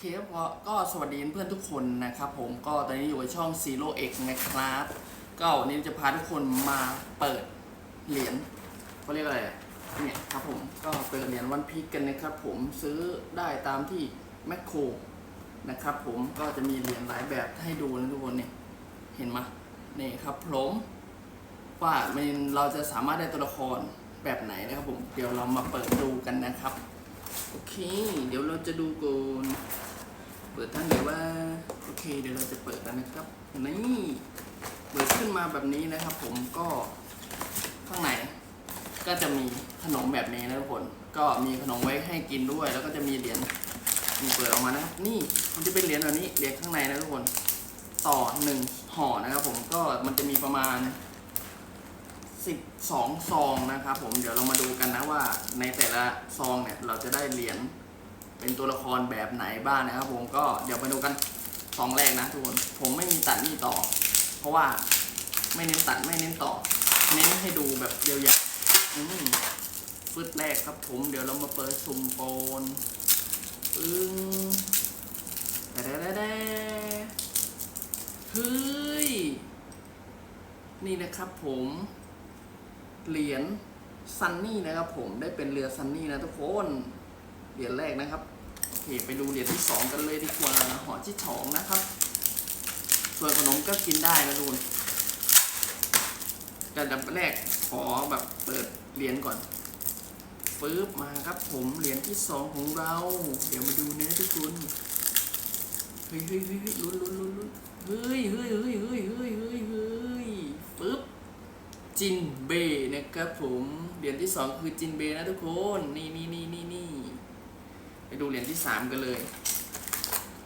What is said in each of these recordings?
เคครับก็ก็สวัสดีเพื่อนทุกคนนะครับผมก็ตอนนี้อยู่กับช่อง Zero X นะครับ ก็วันนี้จะพาทุกคนมาเปิดเหรียญเขาเรียกอะไรเนี่ยครับผมก็เปิดเหรียญวันพีกกันนะครับ ผมซื้อได้ตามที่แมคโครนะครับผมก็จะมีเหรียญหลายแบบให้ดูนะทุกคนเนี่ยเห็นไหมนี่ครับผมว่ามันเราจะสามารถได้ตัวละครแบบไหนนะครับผมเดี๋ยวเรามาเปิดดูกันนะครับ โอเค เดี๋ยวเราจะดูก่อน ปิดทั้งเดี๋ยวว่าโอเค เดี๋ยวเราจะเปิดกันนะครับนี่เปิดขึ้นมาแบบนี้นะครับ ผมก็ข้างในก็จะมีขนมแบบนี้นะทุกคน ก็มีขนมไว้ให้กินด้วย แล้วก็จะมีเหรียญมีเปิดออกมานะครับ นี่มันจะเป็นเหรียญแบบนี้เหรียญข้างในนะทุกคน ต่อหนึ่งห่อนะครับ ผมก็มันจะมีประมาณ12ซองนะครับ ผมเดี๋ยวเรามาดูกันนะว่าในแต่ละซองเนี่ยเราจะได้เหรียญ เป็นตัวละครแบบไหนบ้างนะครับ ผมก็เดี๋ยวมาดูกันซองแรกนะทุกคนผมไม่มีตัดนี่ต่อ เพราะว่าไม่เน้นตัดไม่เน้นต่อ เน้นให้ดูแบบเดียาวๆอืมฟึดแรกครับผมเดี๋ยวเรามาเปิดสุ่มโปนปึ้งแต่แต่แต่เฮ้ย นี่นะครับผม เหรียญซันนี่นะครับผมได้เป็นเรือซันนี่นะทุกคน เหรียญแรกนะครับ ไปดูเหรียญที่สองกันเลยดีกว่าหอที่สองนะครับ ส่วนขนมก็กินได้นะทุกคนแต่ดับแรกขอแบบเปิดเหรียญก่อนปึ๊บมาครับผมเหรียญที่สองของเรา เดี๋ยวมาดูนะทุกคนเฮ้ยเฮ้ยเฮ้ยลุ้นลุ้นลุ้นลุ้นเฮ้ยเฮ้ยเฮ้ยเฮ้ยเฮ้ยเฮ้ยเฮ้ยปึ๊บจินเบนะครับผมเหรียญที่สองคือจินเบนะทุกคนนี่นี่นี่นี่นี่ ดูเหรียญที่สามกันเลย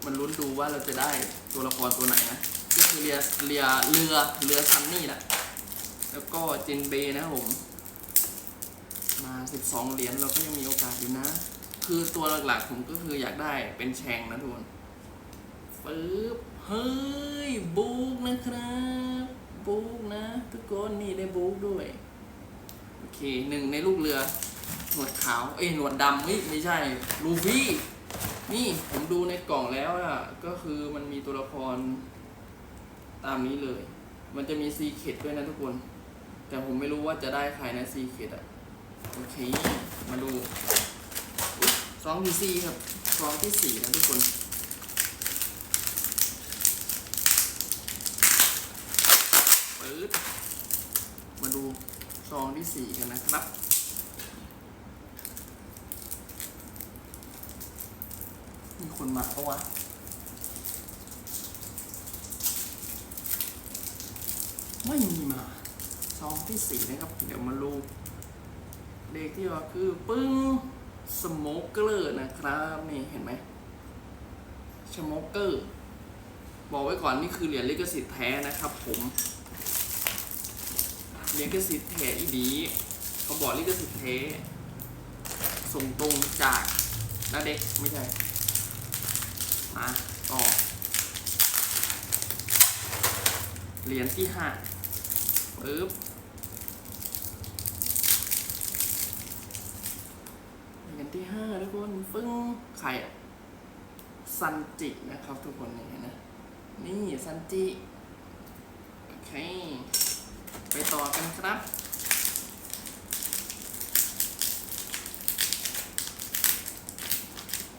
มันลุ้นดูว่าเราจะได้ตัวละครตัวไหนนะ ก็คือเรือเรือเรือเรือซันนี่แหละ แล้วก็จินเบนะครับผม มา 12 เหรียญเราก็ยังมีโอกาสอยู่นะ คือตัวหลักๆผมก็คืออยากได้เป็นแชงนะทุกคนปึ๊บ เฮ้ย บุกนะครับ บุกนะ ทุกคนนี่ได้บุกด้วย โอเคหนึ่งในลูกเรือ หนวดขาว เอ้ยหนวดดำเฮ้ยไม่ใช่ ลูฟี่ นี่ผมดูในกล่องแล้วอะก็คือมันมีตัวละคร ตามนี้เลย มันจะมีซีเคดด้วยนะทุกคน แต่ผมไม่รู้ว่าจะได้ใครนะซีเคดอะโอเค มาดูซองที่สี่ครับซองที่สี่นะทุกคนปื๊ดมาดูซองที่สี่กันนะครับ มี คนมาปะวะไม่มีมาซองที่สี่นะครับ เดี๋ยวมาดูเลขที่ว่าคือปึ้งสโมกเกอร์นะครับนี่เห็นไหมสโมกเกอร์บอกไว้ก่อนนี่คือเหรียญลิขสิทธิ์แท้นะครับ ผมเหรียนลิขสิทธิ์แท้อีดีเขาบอกลิขสิทธิ์แท้ส่งตรงจากนาเด็กไม่ใช่ มาต่อเหรียญที่ห้าปึ๊บเหรียญที่ห้าทุกคนฟึ้งใครอะซันจินะครับทุกคนนี่นะ นี่ซันจิ โอเค ไปต่อกันครับ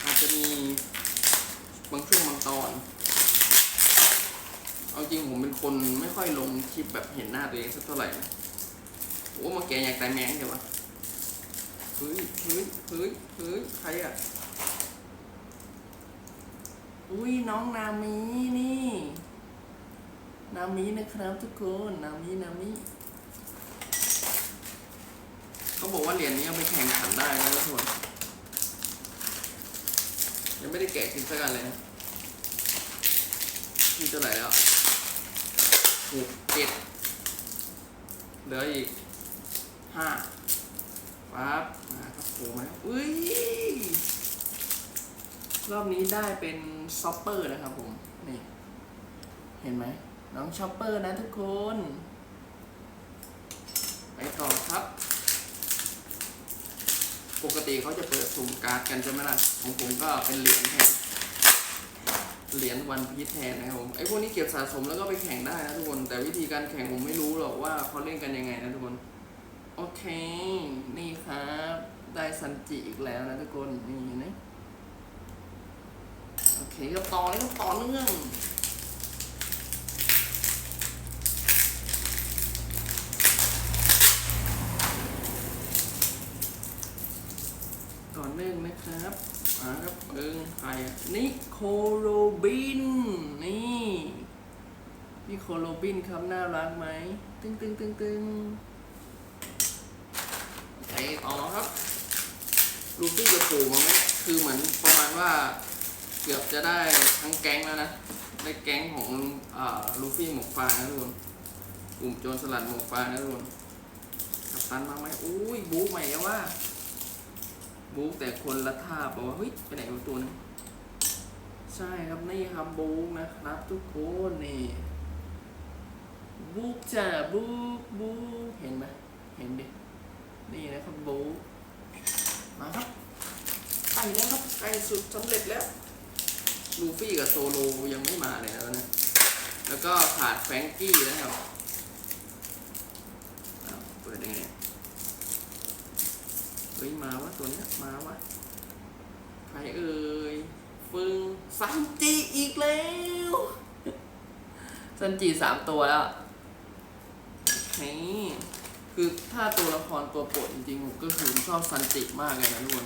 อาจจะมีางช่วงบางตอน เอาจริงผมเป็นคนไม่ค่อยลงคลิปแบบเห็นหน้าตัวเองสักเท่าไหร่นะโอ้มาแกอยากตายแมงเดี๋ยววะเฮ้ยเฮ้ยเฮ้ยเฮ้ยใครอะ อุ้ยน้องนามีนี่ นามินะครับทุกคนนามินามิเขาบอกว่าเหรียญนี้เอาไปแข่งขันได้นะทุกคน ยังไม่ได้แกะกินสักอันเลยนะนี่เท่าไหร่แล้วหกเจ็ดเหลืออีกห้าปั๊บมาครับโผล่มาแล้วอุ้ย รอบนี้ได้เป็นซอปเปอร์นะครับผม นี่ เห็นไหม น้องชอปเปอร์นะทุกคน ไปต่อครับ กติเขาจะเปิดสุ่มการ์ดกันใช่ไหมล่ะของผมก็เป็นเหรียญแทนเหรียญวันพีชแทนนะครับผมไอ้พวกนี้เก็บสะสมแล้วก็ไปแข่งได้นะทุกคน แต่วิธีการแข่งผมไม่รู้หรอกว่าเขาเล่นกันยังไงนะทุกคน โอเค นี่ครับ ได้ซันจิอีกแล้วนะทุกคน นี่นะ โอเคก็ต่อเลยก็ต่อเนื่อง เนื่องนะครับอาครับเอิงใครอะนิโคโรบิน นี่นิโคโรบินครับ น่ารักไหม ตึงตึงตึงตึงไปต่อครับ ลูฟี่จะปู่มาไหมคือเหมือนประมาณว่าเกือบจะได้ทั้งแก๊งแล้วนะ ได้แก๊งของอ่าลูฟี่หมวกฟางนะทุกคนกลุ่มโจรสลัดหมวกฟางนะทุกคนกัปตันมาไหมอุ้ยบู๊ใหม่อะว่า บู๊แต่คนละท่าบอกว่าเฮ้ยไปไหนกับตัวนึงใช่ครับนี่ครับบู๊นะครับทุกคนนี่บู๊จ้าบู๊บู๊เห็นไหมเห็นดินี่นะครับบู๊มาครับใกล้แล้วครับใกล้สุดสำเร็จแล้วลูฟี่กับโซโลยังไม่มาเลยนะตอนนี้แล้วก็ขาดแฟรงกี้นะครับอ้าวเปิดยังไง เฮ้ย มาวะตัวเนี้ยมาวะใครเอ่ยฟึงซันจิอีกแล้วซันจิสามตัวแล้วนี่คือถ้าตัวละครตัวโปรดจริงๆผมก็คือผมชอบซันจิมากเลยนะทุกคน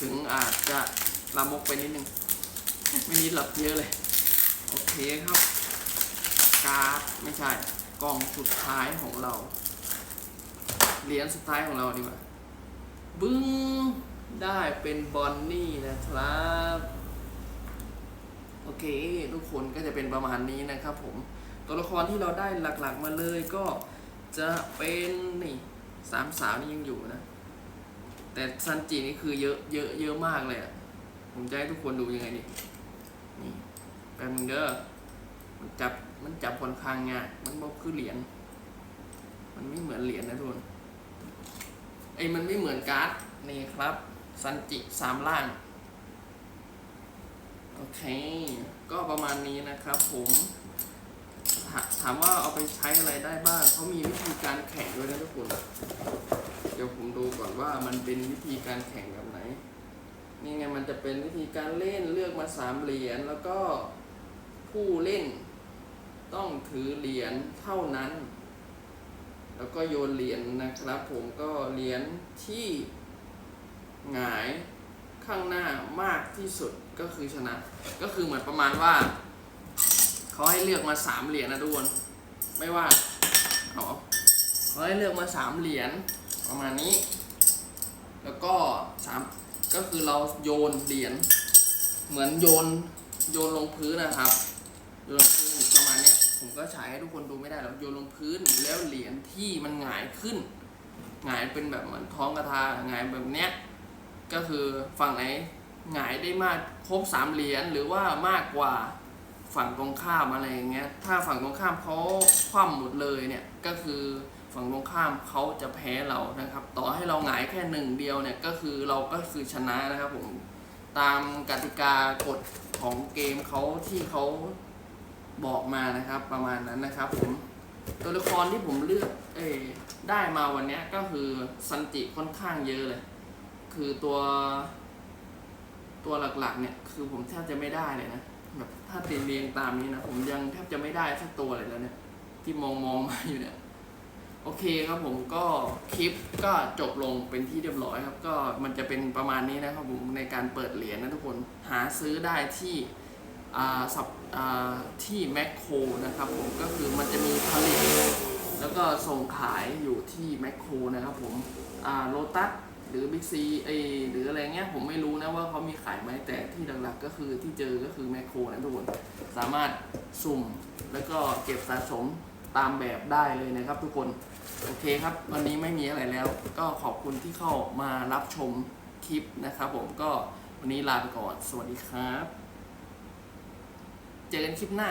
ถึงอาจจะลามกไปนิดนึง ไม่นิดหลับเยอะเลย โอเคครับ การ์ดไม่ใช่กล่องสุดท้ายของเรา เหรียญสุดท้ายของเราดีกว่า บึ้งได้เป็นบอนนี่นะครับ โอเค ทุกคนก็จะเป็นประมาณนี้นะครับผม ตัวละครที่เราได้หลักๆมาเลยก็จะเป็นนี่สามสาวนี่ยังอยู่นะ แต่ซันจินี่คือเยอะเยอะเยอะมากเลยอะผมจะให้ทุกคนดูยังไงดินี่แป๊บนึงเด้อมันจับมันจับคนข้างงายมันบอกคือเหรียญมันไม่เหมือนเหรียญนะทุกคน ไอ้มันไม่เหมือนการ์ดนี่ครับซันจิสามล่าง โอเค ก็ประมาณนี้นะครับผมถาถามว่าเอาไปใช้อะไรได้บ้าง เขามีวิธีการแข่งด้วยนะทุกคน เดี๋ยวผมดูก่อนว่ามันเป็นวิธีการแข่งแบบไหน นี่ไงมันจะเป็นวิธีการเล่นเลือกมาสามเหรียญแล้วก็ผู้เล่นต้องถือเหรียญเท่านั้น แล้วก็โยนเหรียญนะครับผมก็เหรียญที่หงายข้างหน้ามากที่สุดก็คือชนะ ก็คือเหมือนประมาณว่าเขาให้เลือกมาสามเหรียญนะทุกคนไม่ว่าเอาเขาให้เลือกมาสามเหรียญประมาณนี้ แล้วก็สามก็คือเราโยนเหรียญเหมือนโยนโยนลงพื้นนะครับโยนลงพื้นประมาณเนี้ย ผมก็ฉายให้ทุกคนดูไม่ได้หรอกโยนลงพื้นแล้วเหรียญที่มันหงายขึ้นหงายเป็นแบบเหมือนท้องกระทาหงายแบบเนี้ยก็คือฝั่งไหนหงายได้มากครบสามเหรียญหรือว่ามากกว่าฝั่งตรงข้ามอะไรอย่างเงี้ยถ้าฝั่งตรงข้ามเขาคว่ำหมดเลยเนี่ยก็คือฝั่งตรงข้ามเขาจะแพ้เรานะครับ ต่อให้เราหงายแค่หนึ่งเดียวเนี่ยก็คือเราก็คือชนะนะครับผมตามกติกากฎของเกมเขาที่เขา บอกมานะครับประมาณนั้นนะครับผมตัวละครที่ผมเลือกเอได้มาวันนี้ก็คือซันจิค่อนข้างเยอะเลย คือตัวตัวหลักๆเนี่ยคือผมแทบจะไม่ได้เลยนะแบบถ้าเรียงเรียงตามนี้นะผมยังแทบจะไม่ได้สักตัวเลยแล้วเนี่ย ที่มองมองมาอยู่เนี่ยโอเคครับผมก็คลิปก็จบลงเป็นที่เรียบร้อยครับ ก็มันจะเป็นประมาณนี้นะครับผมในการเปิดเหรียญนะทุกคนหาซื้อได้ที่ สับที่แมคโครนะครับผมก็คือมันจะมีผลิต แล้วก็ส่งขายอยู่ที่แมคโครนะครับผมโลตัสหรือบิ๊กซีไอหรืออะไรเงี้ยผมไม่รู้นะว่าเขามีขายไหมแต่ที่หลักๆก็คือที่เจอก็คือแมคโครนะทุกคนสามารถสุ่มแล้วก็เก็บสะสมตามแบบได้เลยนะครับทุกคน โอเคครับ วันนี้ไม่มีอะไรแล้ว ก็ขอบคุณที่เข้ามารับชมคลิปนะครับผมก็วันนี้ลาไปก่อน สวัสดีครับ เจอกันคลิปหน้า